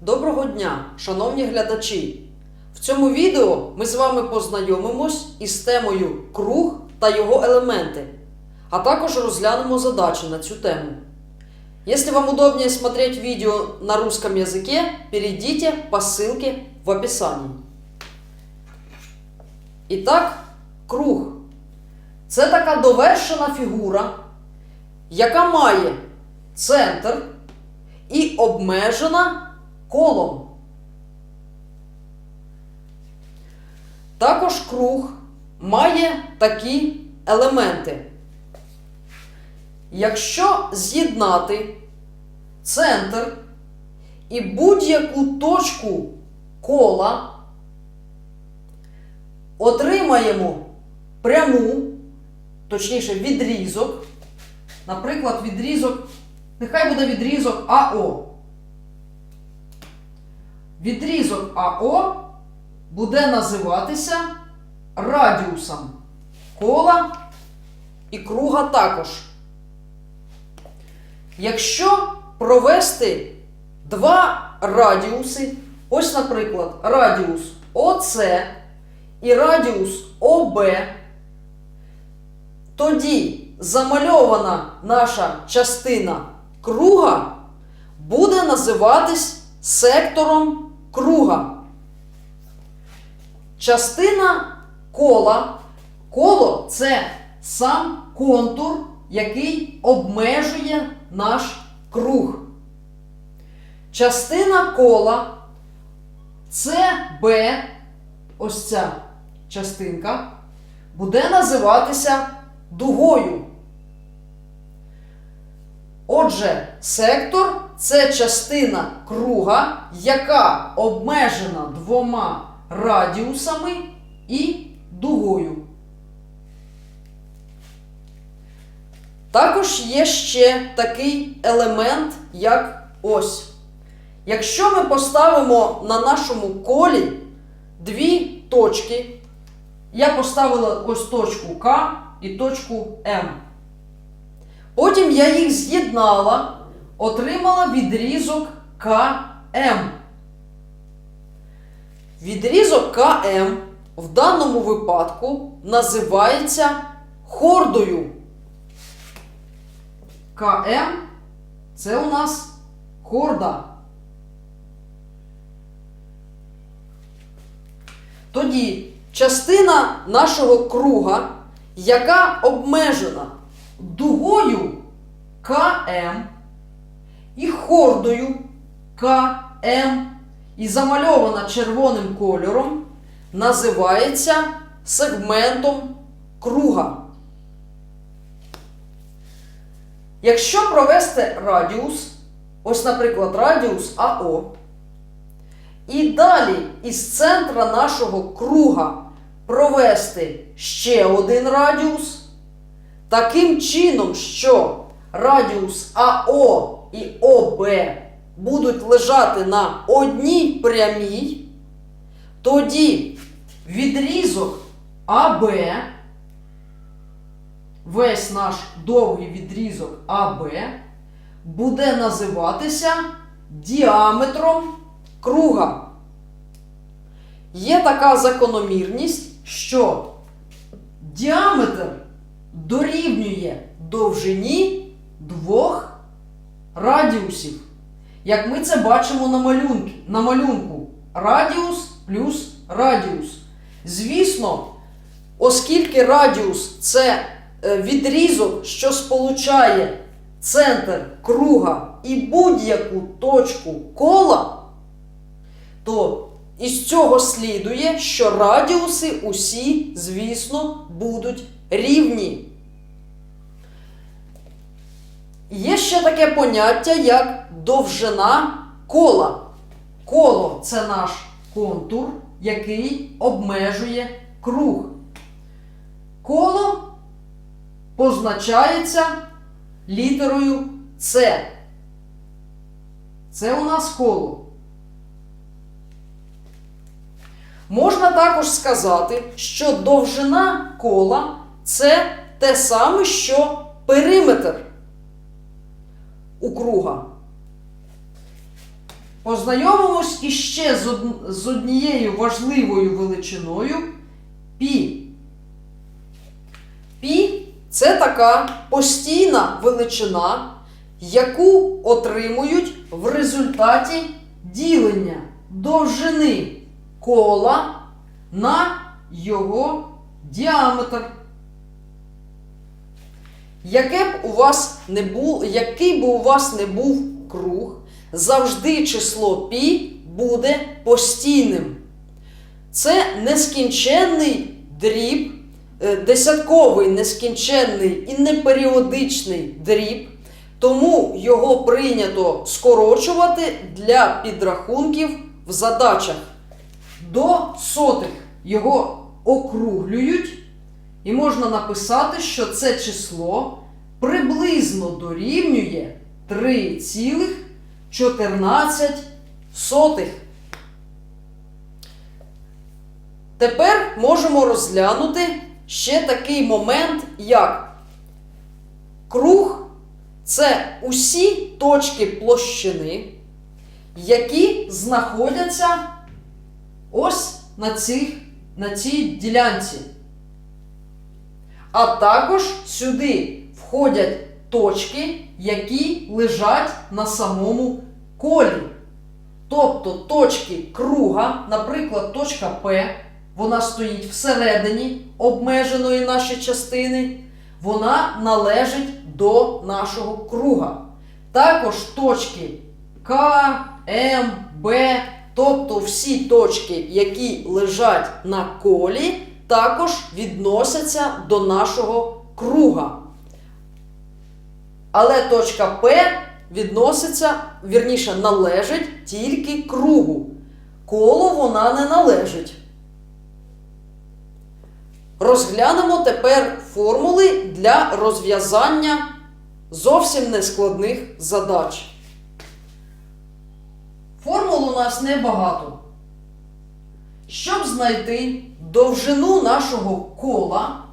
Доброго дня, шановні глядачі! В цьому відео ми з вами познайомимось із темою круг та його елементи, а також розглянемо задачі на цю тему. Если вам удобнее смотреть видео на русском языке, перейдите по ссылке в описании. І так, круг це така довершена фігура, яка має центр і обмежена колом. Також круг має такі елементи. Якщо з'єднати центр і будь-яку точку кола, отримаємо пряму, точніше відрізок, наприклад, відрізок, нехай буде відрізок АО. Відрізок АО буде називатися радіусом кола і круга також. Якщо провести два радіуси, ось, наприклад, радіус ОС і радіус ОБ, тоді замальована наша частина круга буде називатись сектором круга. Частина кола. Коло це сам контур, який обмежує наш круг. Частина кола CB, ось ця частинка, буде називатися дугою. Отже, сектор це частина круга, яка обмежена двома радіусами і дугою. Також є ще такий елемент, як ось. Якщо ми поставимо на нашому колі дві точки, я поставила ось точку К і точку М. Потім я їх з'єднала, отримала відрізок КМ. Відрізок КМ в даному випадку називається хордою. КМ це у нас хорда. Тоді частина нашого круга, яка обмежена дугою КМ і хордою КМ і замальована червоним кольором, називається сегментом круга. Якщо провести радіус, ось, наприклад, радіус АО, і далі із центра нашого круга провести ще один радіус, таким чином, що радіус АО і ОБ будуть лежати на одній прямій, тоді відрізок АБ, весь наш довгий відрізок АБ, буде називатися діаметром круга. Є така закономірність, що діаметр дорівнює довжині двох радіусів. Як ми це бачимо на малюнку, на малюнку. радіус плюс радіус. Звісно, оскільки радіус це е, відрізок, що сполучає центр круга і будь-яку точку кола, то із цього слідує, що радіуси усі, звісно, будуть рівні. Є ще таке поняття, як довжина кола. Коло це наш контур, який обмежує круг. Коло позначається літерою С. Це у нас коло. Можна також сказати, що довжина кола це те саме, що периметр у круга. Познайомимось іще з, од... з однією важливою величиною пі. Пі це така постійна величина, яку отримують в результаті ділення довжини кола на його діаметр. Яке б у вас не був, який би у вас не був круг, завжди число пі буде постійним. Це нескінченний дріб, е, десятковий нескінченний і неперіодичний дріб, тому його прийнято скорочувати для підрахунків в задачах. До сотих його округлюють, і можна написати, що це число приблизно дорівнює 3,14. Тепер можемо розглянути ще такий момент, як круг це усі точки площини, які знаходяться ось на, цих, на цій ділянці. А також сюди входять точки, які лежать на самому колі. Тобто точки круга, наприклад, точка П, вона стоїть всередині обмеженої нашої частини, вона належить до нашого круга. Також точки К, М, Б, тобто всі точки, які лежать на колі, також відносяться до нашого круга. Але точка П відноситься, вірніше, належить тільки кругу. Колу вона не належить. Розглянемо тепер формули для розв'язання зовсім нескладних задач. Формул у нас небагато. Щоб знайти довжину нашого кола,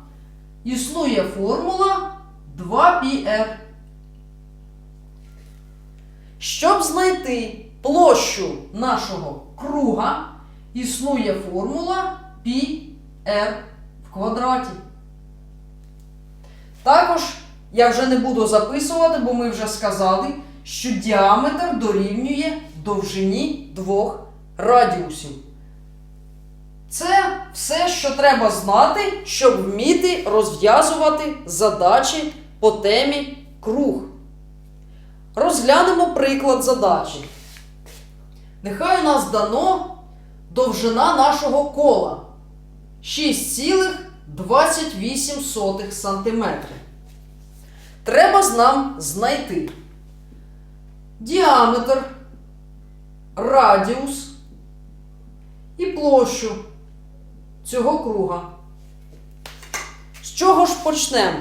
існує формула 2πr. Щоб знайти площу нашого круга, існує формула πr в квадраті. Також я вже не буду записувати, бо ми вже сказали, що діаметр дорівнює довжині двох радіусів. Це все, що треба знати, щоб вміти розв'язувати задачі по темі круг. Розглянемо приклад задачі. Нехай у нас дано довжина нашого кола 6,28 см. Треба нам знайти діаметр, радіус і площу цього круга. З чого ж почнемо?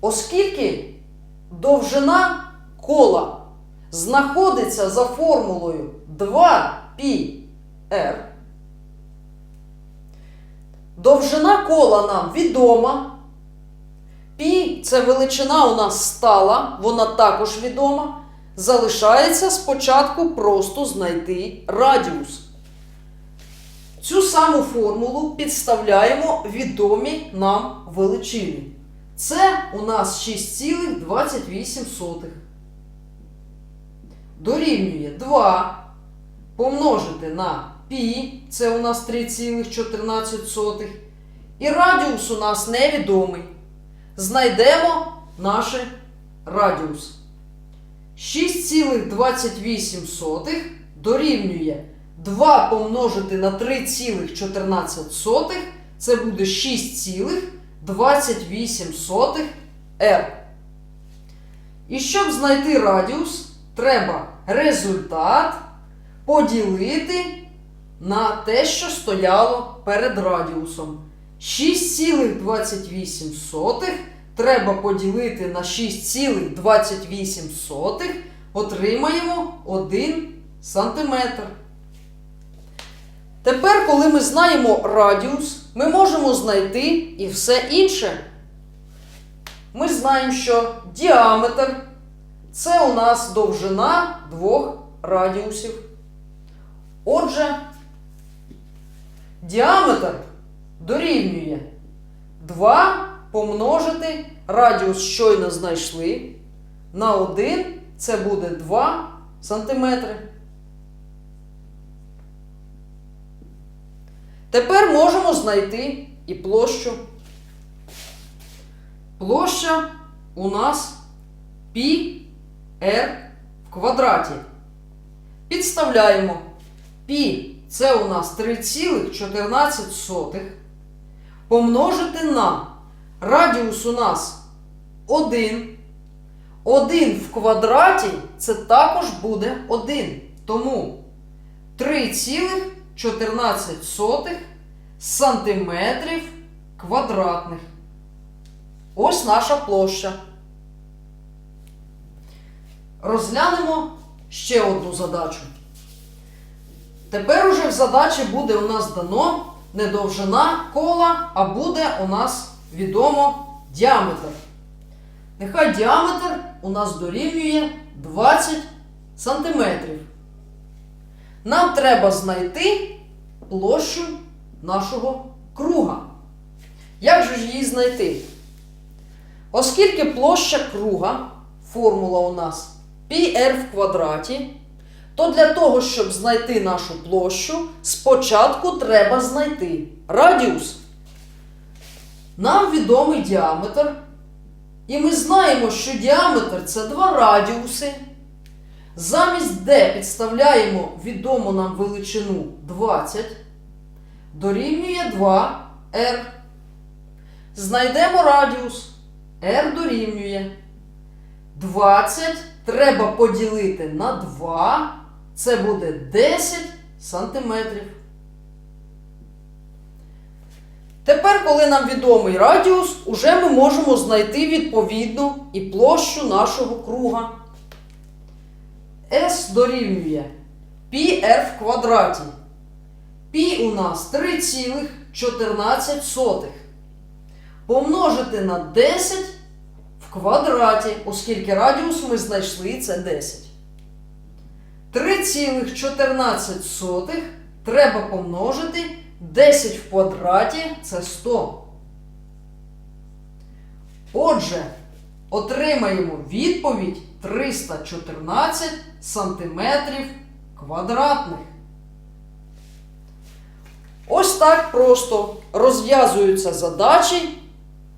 Оскільки довжина кола знаходиться за формулою 2πr, довжина кола нам відома. Пі це величина у нас стала, вона також відома. Залишається спочатку просто знайти радіус. Цю саму формулу підставляємо відомі нам величини. Це у нас 6,28. Дорівнює 2 помножити на пі, це у нас 3,14. І радіус у нас невідомий. Знайдемо наш радіус. 6,28 дорівнює 2 помножити на 3,14, це буде 6,28 r. І щоб знайти радіус, треба результат поділити на те, що стояло перед радіусом. 6,28 треба поділити на 6,28, отримаємо 1 сантиметр. Тепер, коли ми знаємо радіус, ми можемо знайти і все інше. Ми знаємо, що діаметр це у нас довжина двох радіусів. Отже, діаметр дорівнює 2 помножити радіус щойно знайшли. На 1 це буде 2 сантиметри. Тепер можемо знайти і площу. Площа у нас π r в квадраті. Підставляємо π це у нас 3,14 помножити на радіус у нас 1. 1 в квадраті це також буде 1. Тому 3,14 сантиметрів квадратних. Ось наша площа. Розглянемо ще одну задачу. Тепер уже в задачі буде у нас дано не довжина кола, а буде у нас відомо діаметр. Нехай діаметр у нас дорівнює 20 сантиметрів. Нам треба знайти площу нашого круга. Як же ж її знайти? Оскільки площа круга, формула у нас πr в квадраті, то для того, щоб знайти нашу площу, спочатку треба знайти радіус. Нам відомий діаметр. І ми знаємо, що діаметр це два радіуси. Замість d підставляємо відому нам величину 20, дорівнює 2r. Знайдемо радіус. r дорівнює 20 треба поділити на 2. Це буде 10 сантиметрів. Тепер, коли нам відомий радіус, уже ми можемо знайти відповідну і площу нашого круга. S дорівнює πr в квадраті. Π у нас 3,14. Помножити на 10 в квадраті, оскільки радіус ми знайшли це 10. 3,14 треба помножити 10 в квадраті це 100. Отже, отримаємо відповідь 314 сантиметрів квадратних. Ось так просто розв'язуються задачі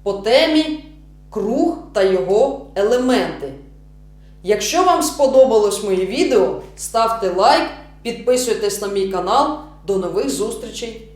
по темі круг та його елементи. Якщо вам сподобалось моє відео, ставте лайк, підписуйтесь на мій канал. До нових зустрічей!